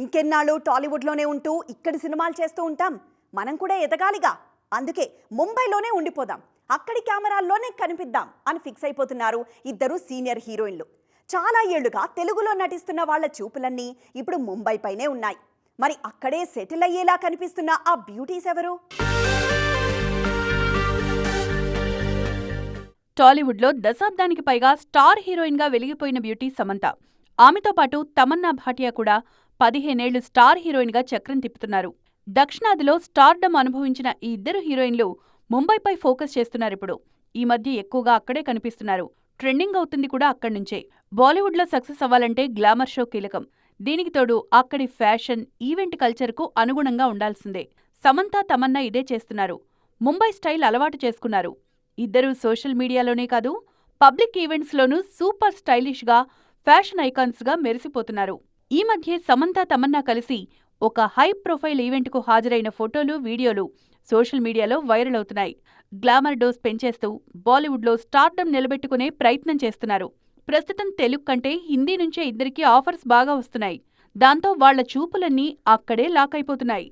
ఇంకెన్నాళ్ళు టాలీవుడ్లోనే ఉంటూ ఇక్కడి సినిమాలు చేస్తూ ఉంటాం. మనం కూడా ఎదగాలిగా. అందుకే ముంబైలోనే ఉండిపోదాం. అక్కడి కెమెరాల్లోనే కనిపిద్దాం అని ఫిక్స్ అయిపోతున్నారు ఇద్దరు సీనియర్ హీరోయిన్లు. చాలా ఏళ్ళుగా తెలుగులో నటిస్తున్న వాళ్ళ చూపులన్నీ ఇప్పుడు ముంబై పైనే ఉన్నాయి. మరి అక్కడే సెటిల్ అయ్యేలా కనిపిస్తున్న ఆ బ్యూటీస్ ఎవరు? టాలీవుడ్లో దశాబ్దానికి పైగా స్టార్ హీరోయిన్గా వెలిగిపోయిన బ్యూటీ సమంత. ఆమెతో పాటు తమన్నా భాటియా కూడా పదిహేనేళ్ళు స్టార్ హీరోయిన్గా చక్రం తిప్పుతున్నారు. దక్షిణాదిలో స్టార్డమ్ అనుభవించిన ఈ ఇద్దరు హీరోయిన్లు ముంబైపై ఫోకస్ చేస్తున్నారిప్పుడు ఈ మధ్య ఎక్కువగా అక్కడే కనిపిస్తున్నారు. ట్రెండింగ్ అవుతుంది కూడా అక్కడి నుంచే. బాలీవుడ్లో సక్సెస్ అవ్వాలంటే గ్లామర్ షో కీలకం. దీనికి తోడు అక్కడి ఫ్యాషన్ ఈవెంట్ కల్చర్కు అనుగుణంగా ఉండాల్సిందే. సమంత తమన్నా ఇదే చేస్తున్నారు. ముంబై స్టైల్ అలవాటు చేసుకున్నారు. ఇద్దరూ సోషల్ మీడియాలోనే కాదు పబ్లిక్ ఈవెంట్స్లోనూ సూపర్ స్టైలిష్గా ఫ్యాషన్ ఐకాన్స్గా మెరిసిపోతున్నారు. ఈ మధ్య సమంత తమన్నా కలిసి ఒక హై ప్రొఫైల్ ఈవెంట్కు హాజరైన ఫోటోలు వీడియోలు సోషల్ మీడియాలో వైరల్ అవుతున్నాయి. గ్లామర్ డోస్ పెంచేస్తూ బాలీవుడ్లో స్టార్డమ్ నిలబెట్టుకునే ప్రయత్నం చేస్తున్నారు. ప్రస్తుతం తెలుగు కంటే హిందీ నుంచే ఇద్దరికీ ఆఫర్స్ బాగా వస్తున్నాయి. దాంతో వాళ్ళ చూపులన్నీ అక్కడే లాక్ అయిపోతున్నాయి.